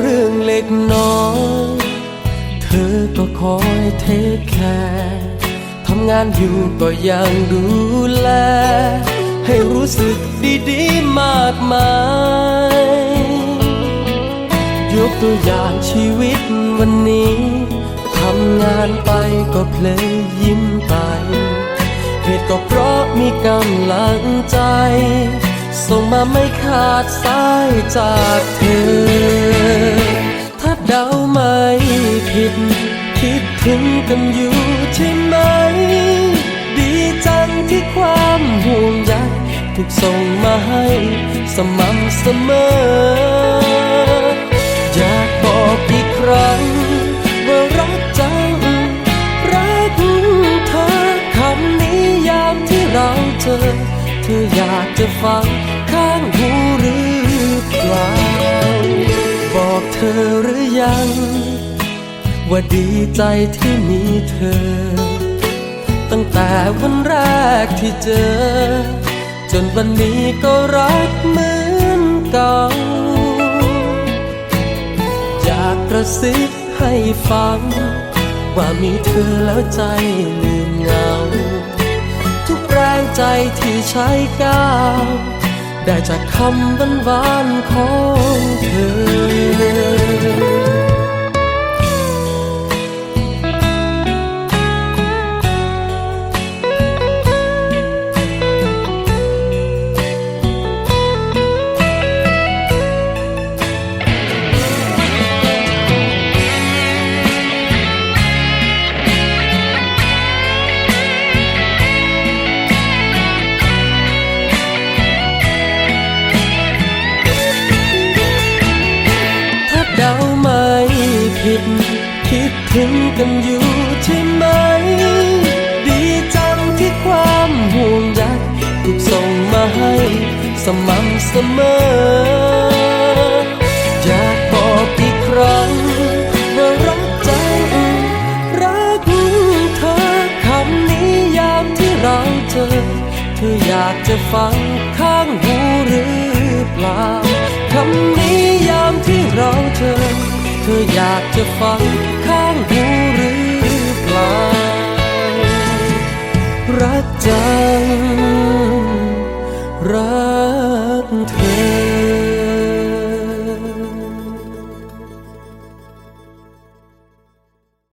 เรื่องเล็กน้อย เธอก็คอยเทคแคร์ทำงานอยู่ก็ยังดูแล ให้รู้สึกดีๆมากมาย ยกตัวอย่างชีวิตวันนี้ทำงานไปก็เพลยยิ้มไป เหตุก็เพราะมีกำลังใจ ส่งมาไม่ขาดสายจากเธอ ถ้าเดาไม่ผิด คิดถึงกันอยู่ใช่ไหม ดีจังที่ความห่วงใยถูกส่งมาให้สม่ำเสมอ จะฟังข้างหูหรือเปล่า บอกเธอหรือยัง ว่าดีใจที่มีเธอ ตั้งแต่วันแรกที่เจอ จนวันนี้ก็รักเหมือนเก่า อยากกระซิบให้ฟัง ว่ามีเธอแล้วใจ ใจที่ใช้ก้าวได้จากคำบรรวานๆของเธอ ถึงกันอยู่ใช่ไหม ดีจังที่ความห่วงใยถูกส่งมาให้ สม่ำเสมอ อยากบอกอีกครั้งว่ารักจังรักเธอคำนี้ยามที่เราเจอ เธออยากจะฟังข้างหูหรือเปล่าคำนี้ยามที่เราเจอ เธออยากจะฟัง ข้